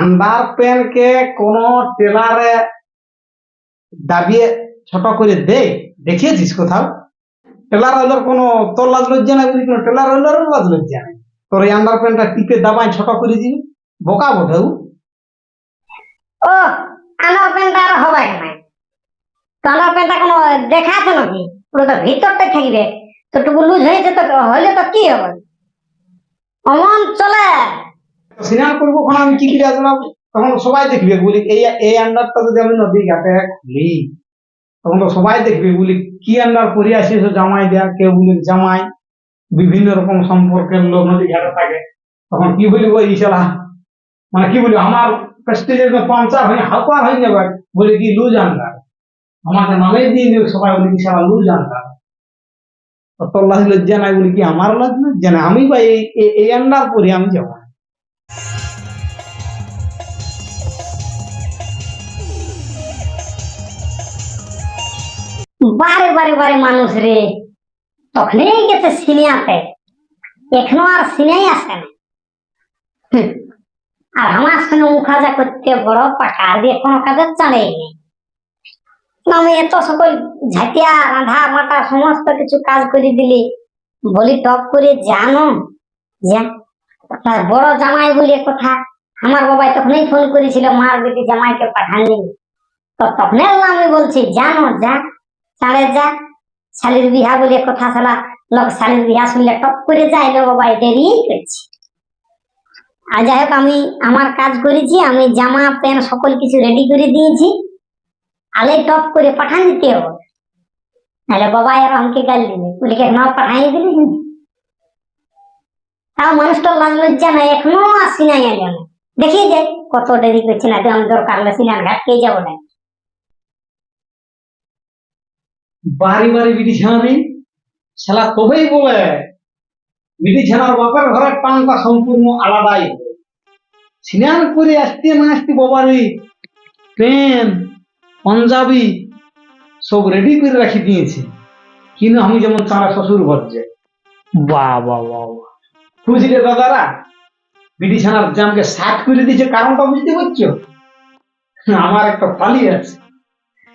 Under প্যান্টকে কোন টেলারে দাবিয়ে ছোট করে দে, দেখিয়েছিস কোথাও? টেলার হইলোর কোনো, তোর লাজ লজ্জা নাই বুঝি কোনো? টেলার হইলোর লাজ লজ্জা নাই। তোর এই আন্ডার প্যান্টটা টিপে দাবাই ছোট করে দিবি, বোকা বোধেও ও আন্ডার প্যান্টটা আর হবে নাই তো আন্ডার প্যান্টটা কোনো দেখা আছে নাকি? পুরো তো ভিতরটাই থাকবে। তো টুকু লুজ হয়েছে তো হলে তো কি হবে? অমন চলে। স্নান করব ওখানে আমি কি করে আসলাম তখন সবাই দেখবে বলি, এই এই আন্ডারটা যদি আমি নদী ঘাটে খুলি তখন তো সবাই দেখবে বলি, কি আন্ডার পরে আসিস জামাই দেয়া, কেউ বলি জামাই, বিভিন্ন রকম সম্পর্কের লোক নদী ঘাটে থাকে। তখন কি বলিব এই শালা মানে কি বলি, আমার প্রেস্টিজের পাঞ্চার হয়ে হালকা হয়ে যাবে বলি কি, লুজ আন্ডার। আমাকে নামে দিয়ে দিবে সবাই বলি কি শালা লুজ আন্ডার। তো তোর লাজ লজ্জা নাই বলি কি, আমার লাজ লজ্জা নাই? আমি বা এই, এই- আন্ডার পরে, আমি যাব বারে বারে বারে মানুষ রে, তখনই গেছে সিনিয়াতে। এখনও আর সিনেই আসে না। আর আমার সঙ্গে মুখাজা করতে বড় পাকা দিয়ে কোনো কাজের চালেই নেই। আমি এত সকল ঝাঁটিয়া, রাধা মাটা সমস্ত কিছু কাজ করে দিলি। বলি, টপ করে জানো? যা বড় জামাই বলে কথা। আমার বাবাই তখনই ফোন করেছিল, মার বেটি জামাইকে পাঠাননি। তো তখনই আমি বলছি, জানো, যা। চালে যা, শালির বিহা বলে কথা শালা লোক শালির বিহা শুনলে টপ করে যায় না বাবা দেরি করছি আর যাই হোক, আমি আমার কাজ করেছি, আমি জামা, প্যান্ট সকল কিছু রেডি করে দিয়েছি। আলে টপ করে পাঠান দিতে হবে। নাহলে বাবা আর আমাকে গাল দিবে। বলিকে না পাঠাই দিলি? তাও মানুষটা লাজ লজ্জা নাই, এখনও আসি নাই না। দেখি যাই কত দেরি করছি না আমি দরকার সিনার ঘাটকেই যাব না। বাড়ি বাড়ি বিড়ি ছানা নেই। শালা তবেই বলে বিড়ি ছানার বাপের ঘরের টানটা সম্পূর্ণ আলাদাই। স্নান করে আসতে না আসতে বাবারি পেন পাঞ্জাবি সব রেডি করে রাখি দিয়েছে। কিন্তু আমি যেমন চাঁড়া শ্বশুর ঘর যাই বাহ বাহ বাহ বুঝলে দাদারা? বিড়ি ছানার জামকে সাত করে দিয়েছে কারণটা বুঝতে পারছ? আমার একটা ফালি আছে।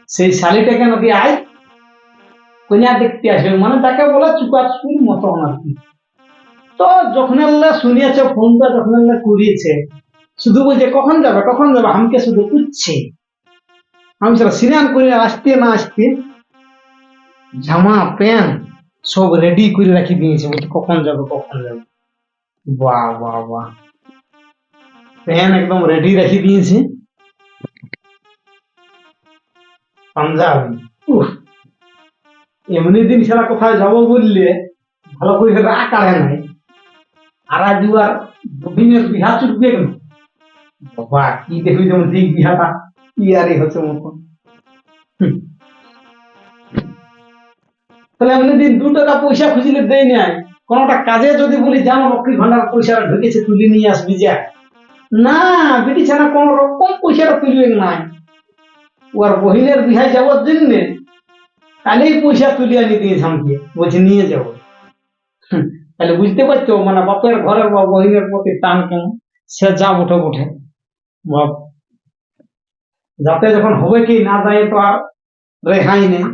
সেই শালিটা কেন কি আয়? কন্যা দেখতে আসবে। মানে তাকে বলে চুপাচুপির মতো আর কি তো যখন আল্লাহ শুনিয়েছে, ফোনটা যখন আল্লাহ করিয়েছে, শুধু বলছে, কখন যাবে? কখন যাবে? আমাকে শুধু উঠছে। আমি সেটা স্নান করে আসতে না আসতে জামা, প্যান্ট সব রেডি করে রাখি দিয়েছে। বলছে, কখন যাবে? কখন যাবে? বাহ বাহ বাহ। প্যান একদম রেডি রাখি দিয়েছে। পাঞ্জাবি। উফ। এমনি দিন ছাড়া কোথায় যাব বললে ভালো করে রাগ কাড়ে নাই। আর দুদিনের বিহা চুটবে কেন? বাবা, কি দেখবি যেমন বিহাটা? হচ্ছে মতন তাহলে এমনি দিন দু টাকা পয়সা খুঁজলে দেই নাই। কোনটা কাজে যদি বলি জানো লক্ষ্মী ভান্ডার পয়সা ঢুকেছে, তুলে নিয়ে আসবি যা। না বিটি ছানা কোন রকম পয়সাটা তুলবে নাই। ওর বহিনের বিহায় যাওয়ার জন্যে কালেই পয়সা তুলে আনি দিয়েছে আমাকে বলছে, নিয়ে যাব তাহলে বুঝতে পারছ মানে বাপের ঘরের বা বহিনের প্রতি টান কেমন সে যা উঠে উঠে। বাপ, যাতে যখন হবে কি না যায় তো আর রেহাই নেই।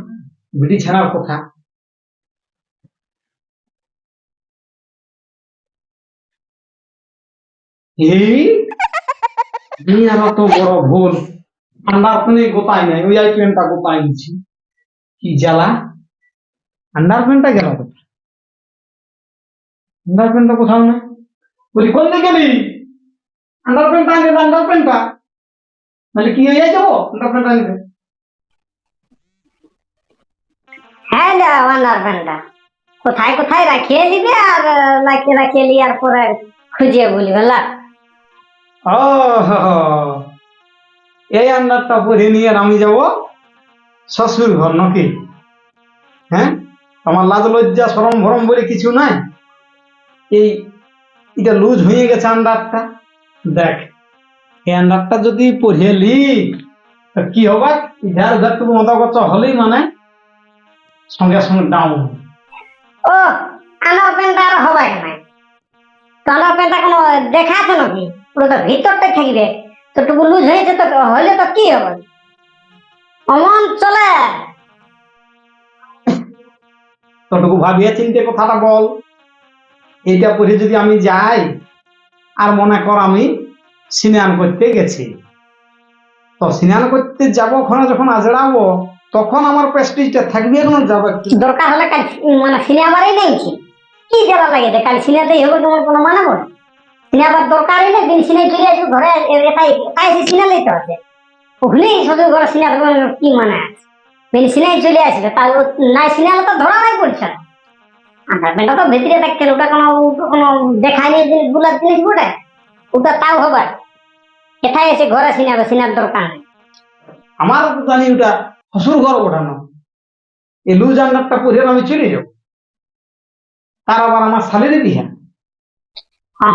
বিড়ি ছাড়ার কথা। দুনিয়ার অত বড় ভুল। প্যান্টে গোতাই নাই ওই আই প্যান্টটা গোতাই নিচ্ছি। কি জ্বালা আন্ডার প্যান্টটা গেল কোথায় আন্ডার প্যান্টটা কোথাও না বলি কোন দিকে গেলি আন্ডার প্যান্টটা আনবে আন্ডার প্যান্টটা নাহলে কি হয়ে যাব আন্ডার প্যান্টটা আনবে হ্যাঁ যা আন্ডার প্যান্টটা কোথায় কোথায় রাখিয়ে দিবে আর আহ, রাখিয়ে রাখিয়ে লিয়ার পরে খুঁজে বলবে লা ও হো হো। এই আন্ডারটা পরে নিয়ে আর আমি যাব শ্বশুর ঘর নাকি? হ্যাঁ? আমার লাজ, লজ্জা সরম ভরম বলে কিছু নাই? এই, এটা লুজ হয়ে গেছে আন্ডারটা। দেখ, এই আন্ডারটা যদি পরে লি তো কি হবে? ইধার উধার তুমি মতাগত হলেই মানে সঙ্গে সঙ্গে ডাউন ও আন্ডার প্যান্টটা আর হবে তো আন্ডার প্যান্টটা কোনো দেখা আছে নাকি? পুরো তো ভিতরটাই থাকবে তো টুকু লুজ হয়েছে তো, হলে তো কি হবে? অমন চলে। তোটুকু ভাবিয়ে চিনতে কথাটা বল। এইটা পরে যদি আমি যাই আর মনে কর আমি স্নান করতে গেছি। তো স্নান করতে যাব ওখানে যখন আজড়াবো তখন আমার প্রেস্টিজটা থাকবে এখন যাবে? দরকার হলে কাল মানে সিনেমারই নেই কি? কি জ্বালা লাগেছে কাল সিনেমাতেই হবে তোমার কোনো মানে বল? সিনেমার দরকারই নেই দিন সিনে চলে আসবে ঘরে এটাই তাই সে সিনে লইতে ওখানেই শুধু ঘরে সিনে কি মানে আছে? দিন সিনে চলে আসবে ও নাই সিনে তো ধরা নাই পড়ছে। না আন্ডারপ্যান্টটা তো ভিতরে দেখতে ওটা কোনো কোনো দেখায়নি জিনিসগুলার জিনিস বটে ওটা তাও হবার। এটাই এসে ঘরে সিনেমা সিনার দরকার নেই। আমার জানি ওটা শ্বশুর ঘর ওঠানো। এই লুজ আন্ডারটা পরে আমি চলে যাব। তার আবার আমার শালিরে বিহা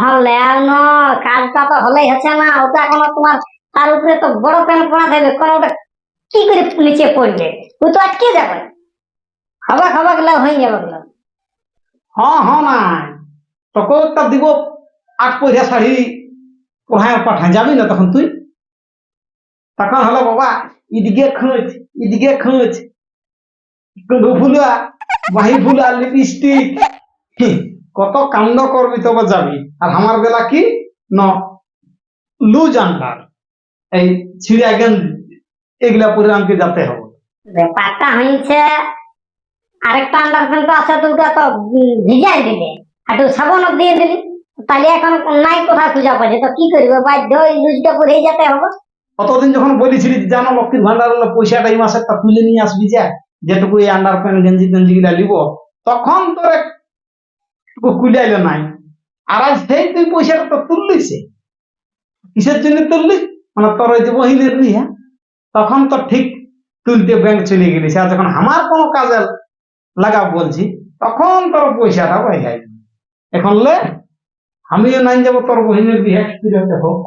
হলে ন কাজটা তো হলেই হচ্ছে না। ওটা কোনো তোমার তার উপরে তো বড় প্যান পড়া থাকবে কোনো ওটা কি করে নিচে পড়বে? ও তো আটকে যাবে। খাবা খাবা গেলে হয়ে যাবে হ্যাঁ হ্যাঁ নাই তোকে একটা দিব, আট পয়সা শাড়ি পড়ায় পাঠায় যাবি না তখন তুই? তখন হলো বাবা, এদিকে খোঁজ এদিকে খোঁজ। টুকু ফুলা বাহি ফুলা লিপস্টিক। কত কাণ্ড করবি তবে যাবি। আর আমার বেলা কি? ন। লুজ আন্ডার এই ছিঁড়া এগুলা পরে আমাকে যেতে হবে। ব্যাপারটা হয়েছে আরেকটা আন্ডারপ্যান্ট আছে তো ওটা তো ভিজাই দিলে। আর সাবান দিয়ে দিলি। তাহলে এখন নাই খুঁজা পাচ্ছে তো কি করবে? বাধ্য ওই লুজটা পরে যেতে হবে। কতদিন যখন বলেছিলি জানো লক্ষ্মীর ভান্ডার হলো পয়সাটা এই মাসের তা তুলে নিয়ে আসবি যা যেটুকু এই আন্ডার প্যান্ট গেঞ্জি টেঞ্জি গুলা লিব তখন তোর একটু কুলাইল নাই। আর আজ সেই তুই পয়সাটা তো তুললিস। কিসের জন্য তুললি? মানে তোর ওই যে বহিনের বিয়া তখন তো ঠিক তুলতে ব্যাংক চলে গেলিস আর যখন আমার কোনো কাজে লাগাব বলছি, তখন তোর পয়সাটা বই যায়। এখন লে, আমিও নাই যাব, তোর বহিনের বিয়া হোক।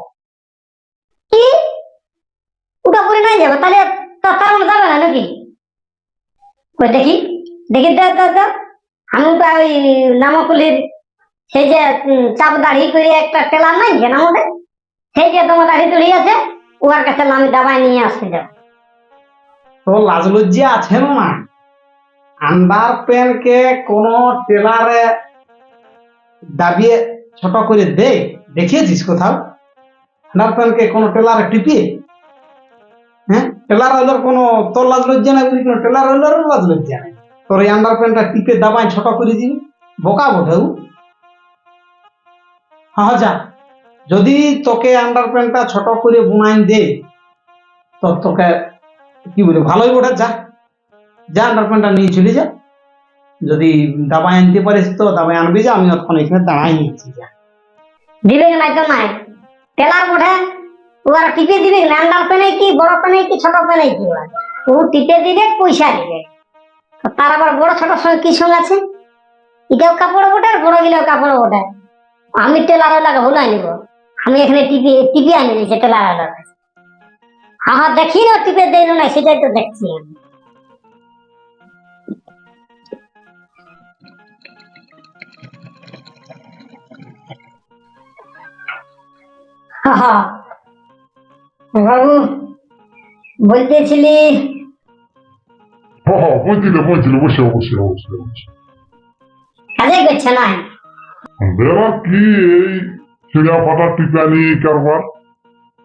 কি? ওটা পরে নাই যাবে? তাহলে তার মানে দেখি দেখি দেখ আমি তো ওই নামকুলির সেই যে চাপ দাড়ি করে একটা টেলার নাই যে নামতে সেই যে তোমার দাড়ি তুলি আছে ওর কাছে আমি দাবাই নিয়ে আসতে যাব তো লাজ আছে না আন্ডার প্যান্টকে কোন টেলারে দাবিয়ে ছোট করে দে, দেখিয়েছিস কোথাও? আন্ডার প্যান্টকে কোন টেলারে টিপিয়ে হ্যাঁ? টেলার হইলোর কোনো তোর লাজ লজ্জা নাই বুঝি কোনো টেলার হইলোর লাজ লজ্জা নাই। তোর এই আন্ডার প্যান্টটা টিপে দাবাই ছোট করে দিবি। বোকা বোধেও হ্যাঁ যা। যদি তোকে আন্ডার প্যান্টটা ছোট করে বুনাইন দে, তো তোকে কি বলে ভালোই ওঠে যা। যা আন্ডার প্যান্টটা নিয়ে চলে যা। যদি দাবাই আনতে পারিস তো দাবাই আনবি যা, আমি অতক্ষণ এখানে দাঁড়াই নিয়েছি যা। দিবে নাই তো নাই। টেলার ওঠে ওরা টিপে দিবে ল্যান্ডার পেনে কি, বড় পেনে কি, ছোট পেনে কি? ও টিপে দিবে, পয়সা দিবে। তার আবার বড়, ছোট সঙ্গে কি সঙ্গে আছে? এটাও কাপড় বটে বড় গেলেও কাপড় বটে। আমি টেলার লাগে ভুলাই নিব। আমি এখানে টিপে টিপে আনি টেলার লাগে হ্যাঁ হ্যাঁ দেখি না টিপে দিল না সেটাই তো দেখছি আমি। হা হা। বাবু বলতেছিলি? হ্যাঁ হ্যাঁ বলছিল বলছিল বসে বসে বসে বসে কাজে করছে না? বেড়া কি এই চিড়িয়া পাতা টিকা নিয়ে কারবার?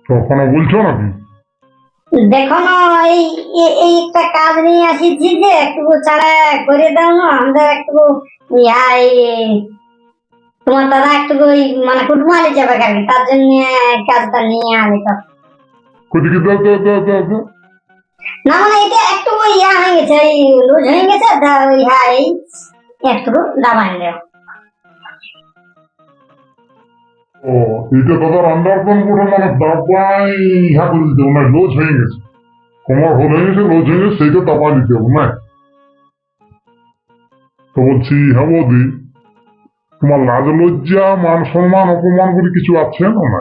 তখন বলছো নাকি? দেখো না এই এই একটা কাজ নিয়ে আসিছি যে একটু ছাড়া করে দাও না আমাদের একটু ইয়া এই তোমার দাদা একটু ওই মানে কুটমালি যাবে কাকি তার জন্য কাজটা নিয়ে আনি তো। কোদিকে দাও দাও দাও দাও দাও। না মানে এটা একটু ইয়া হয়ে গেছে এই লুজ হয়ে গেছে তা ওই ইয়া এই একটু দাবাই দেও। ও এটা করে মানে ইহা করে দিতে হবে না লোজ হয়ে গেছে। কোমর হয়ে গেছে লোজ হয়ে গেছে, সেইটা দিতে হবে না তো বলছি হ্যাঁ বৌদি, তোমার লাজ, লজ্জা, মান সম্মান, অপমান বলে কিছু আছে না না না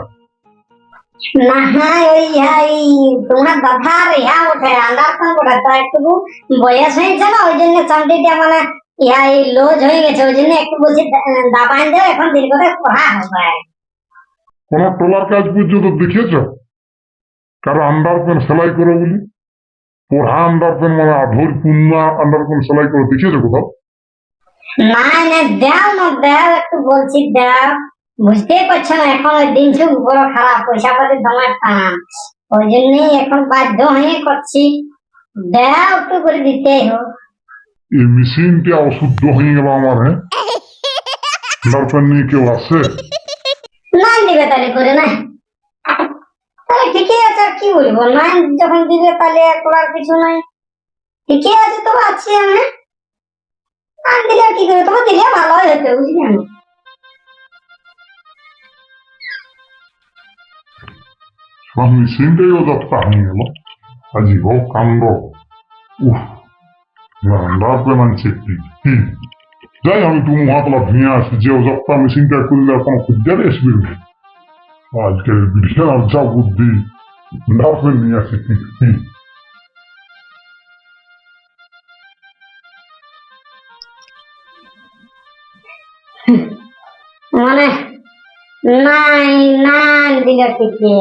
হ্যাঁ তো একটু হয়েছে না ওই জন্য মানে এই লোজ হয়ে গেছে ওই জন্য একটু বলছি, দা- দাবাই দেও, এখন করে পড়া হবে? কোন টোলার কাজ পর্যন্ত দেখিয়েছ? কারও আন্ডার প্যান্ট সেলাই করে বলি। পড়া আন্ডার প্যান্ট মানে আধর পূর্ণা আন্ডার প্যান্ট সেলাই করে দেখিয়েছে কোথাও? না না দাও না দাও একটু বলছি দাও। বুঝতেই পারছ না এখন দিন বড় খারাপ পয়সা পাতি জমার টান। ওই জন্যই এখন বাধ্য হয়ে করছি। দাও একটু করে দিতেই হোক এই মেশিনটা অশুদ্ধ হয়ে গেল আমার হ্যাঁ? আন্ডার প্যান্ট নিয়ে কেউ আসে নাই দিবে তাহলে করে না তাহলে ঠিকই আছে আর কি বলব নাই যখন দিবে তাহলে করার কিছু নাই ঠিকই আছে তো আছি আমি আর দিলে আর কি করে তোমার দিলে ভালোই হতো বুঝলি আমি হয়ে গেল আজীব কাণ্ড উফ আন্ডার প্যান্ট আনছে কি কি? যাই আমি তুমি মহাতলা ভেঙে আসি যে অযথা মেশিনটা করলে কোনো খুঁজারে আসবে আজকে বিশাল যা বুদ্ধি নিয়ে আসি? মানে নাই নাই দিল টিপে।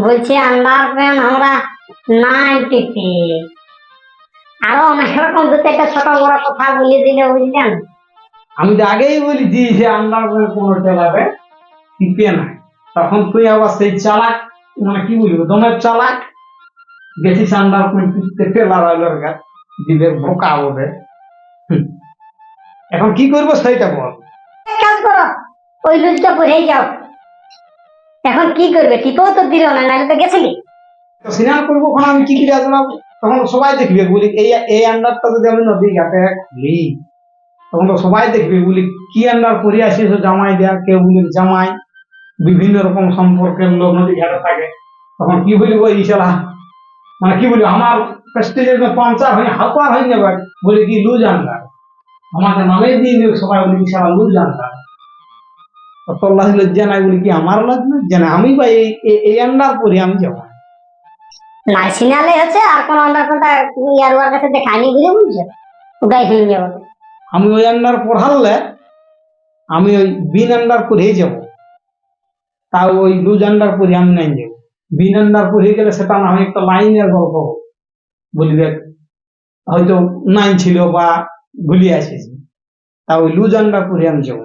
বলছি আন্ডার প্যান্ট আমরা নাই টিপি। আরও অনেক রকম দু চারটা ছোট বড় কথা বলে দিলে বুঝলেন? আমি তো আগেই বলেছি যে আন্ডার কোনো চালাবে টিপে না তখন তুই আবার সেই চালাক মানে কি বলব দমের চালাক গেছিস আন্ডার টিপতে পেলার আলোর গাছ বোকা হুম। এখন কি করব সেইটা বল। কাজ করো ওই লুজটা পরেই যাও। এখন কি করবে টিপেও তো দিল না নাহলে তো গেছিলি। তো স্নান করব ওখানে আমি কি করে আসলাম তখন সবাই দেখবে বলি এই এই আন্ডারটা যদি আমি নদী ঘাটে খুলি তখন তো সবাই দেখবে, বলি, কি আন্ডার পরে আসিস জামাই দেয়া, কেউ বলি, জামাই, বিভিন্ন রকম সম্পর্কের লোক নদী ঘাটে থাকে। তখন কি বলব এই শালা মানে কি বলব আমার প্রেস্টিজের পাঞ্চার হয়ে হাতার হয়ে যাবে বলি, কি লুজ আন্ডার? আমাকে নামে দিয়ে সবাই, বলি শালা লুজ আন্ডার। তো লজ্জা নাই বলি, কি আমার লজ্জা নাই আমি বা এই আন্ডার পরে আমি যাব না সিনালে হচ্ছে আর কোন অন্য কোনটা ইয়ার ওয়ার কাছে দেখায়নি বুঝে বুঝছ? ওটাই হয়ে যাবে। আমি ওই আন্ডার পড়ালে আমি ওই বিন আন্ডার পড়েই যাব। তাও ওই লুজ আন্ডার পরে আমি নাই যাব বিন আন্ডার পড়ে গেলে সেটা না হয় একটা লাইনের গল্প বলবে। হয়তো নাইন ছিল বা ভুলিয়ে আসিস তা ওই লুজ আন্ডার পরে আমি যাব।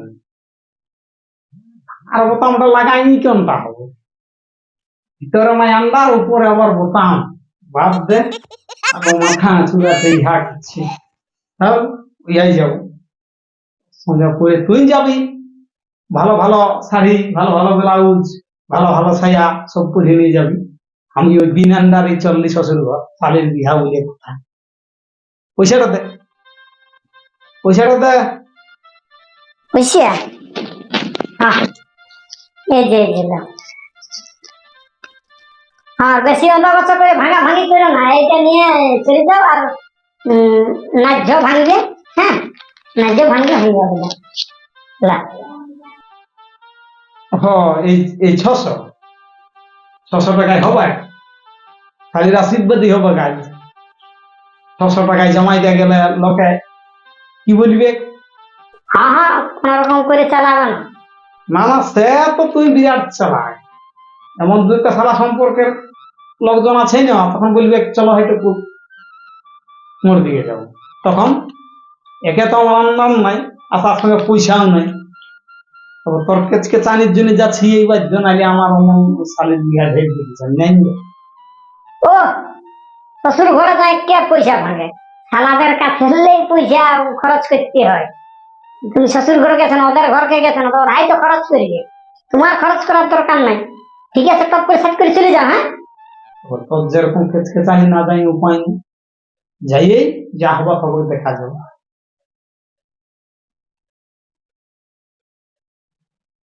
আর বোতামটা লাগাইনি কেমনটা হবে? ভিতরে মাই আন্ডার, উপরে আবার বোতাম। বাদ দে। মাথা চুলাতে ইহা কিচ্ছে তাও ইয়াই যাব। সঙ্গে পরে তুই যাবি। ভালো ভালো শাড়ি, ভালো ভালো ব্লাউজ, ভালো ভালো ছায়া সব পরে নিয়ে যাবি। আমি ওই বিন আন্ডারে চল্লিশ শ্বশুর ঘর শালির বিহা বলে কথা। পয়সাটা দে। পয়সাটা দে। হ্যাঁ এই যে হ্যাঁ বেশি অন্য করে ভাঙা ভাঙি করো না, এইটা নিয়ে চলে যাও আর ন্যায্য ভাঙবে। ন্যায্য ভাঙলে হয়ে যাবে হ এই এই ছশো। ছশো টাকায় হবে শালির আশীর্বাদই হবে গাছ ছশো টাকায় জমাই দিয়ে গেলে লোকে কি বলবে? হ্যাঁ হ্যাঁ কোন রকম করে চালাবে না। না না সে তো তুই বিরাট চালাক। এমন দুইটা সালা সম্পর্কের লোকজন আছে না তখন বলবে চলো হয়তো মোর দিকে যাব। তখন একে তো আমার নাম নাই আর তার সঙ্গে পয়সাও নাই। তবে তোর কেচকে চানির জন্য যাচ্ছি এই বাদ্য নাইলে আমার অমন শালির বিঘা ঢেক দিয়েছে নাই। ও শ্বশুর ঘরে যায় কে পয়সা ভাঙে। সালাদের কাছে হলেই পয়সা খরচ করতে হয়। তুমি শ্বশুর ঘরে গেছো না ওদের ঘরকে গেছো না তো ওরাই তো খরচ করবে। তোমার খরচ করার দরকার নাই। ঠিক আছে টপ করে সেট করে চলে যাও হ্যাঁ? তোর যেরকম কেচকে চানি না যাই উপায় নেই। যাইয়েই যা হবা খবর দেখা যাবে।